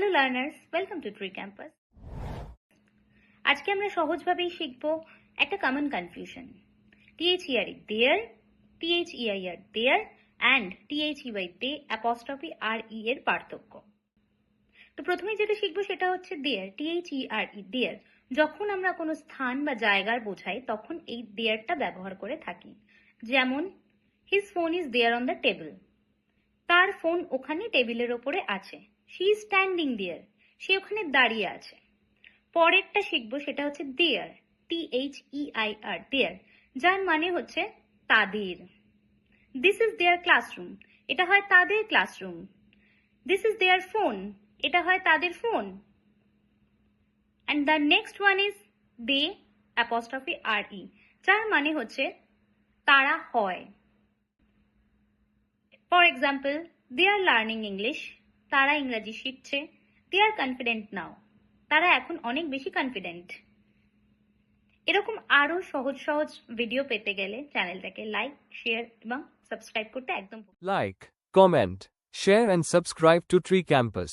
Hello learners welcome to tree campus আজকে আমরা সহজভাবেই শিখব একটা common confusion T H E R E there T H E I R their and T H E Y they apostrophe R E এর পার্থক্য। তো প্রথমে যেটা শিখব সেটা হচ্ছে দেয়ার টিএইচইআর ই দেয়ার যখন আমরা কোনো স্থান বা জায়গার বোঝাই, তখন এই দেয়ারটা ব্যবহার করে থাকি। যেমন his phone is there on the table তার ফোন ওখানে টেবিলের ওপরে আছে। ইজ স্ট্যান্ডিং দেয়ার সে ওখানে দাঁড়িয়ে আছে। পরেরটা শিখব সেটা হচ্ছে দেয়ার টি এইচ ই আই আর দেয়ার যার মানে হচ্ছে তাদের। দিস ইজ দেয়ার ক্লাসরুম এটা হয় তাদের classroom this is their phone এটা হয় তাদের phone and the next one is they apostrophe R E যার মানে হচ্ছে তারা হয়। For example they are learning English তারা ইংরাজি শিখছে দে আর কনফিডেন্ট নাও তারা এখন অনেক বেশি কনফিডেন্ট এরকম আরও সহজ সহজ ভিডিও পেতে গেলে চ্যানেলটাকে লাইক শেয়ার এবং সাবস্ক্রাইব করতে একদম like comment share and subscribe to tree Campus.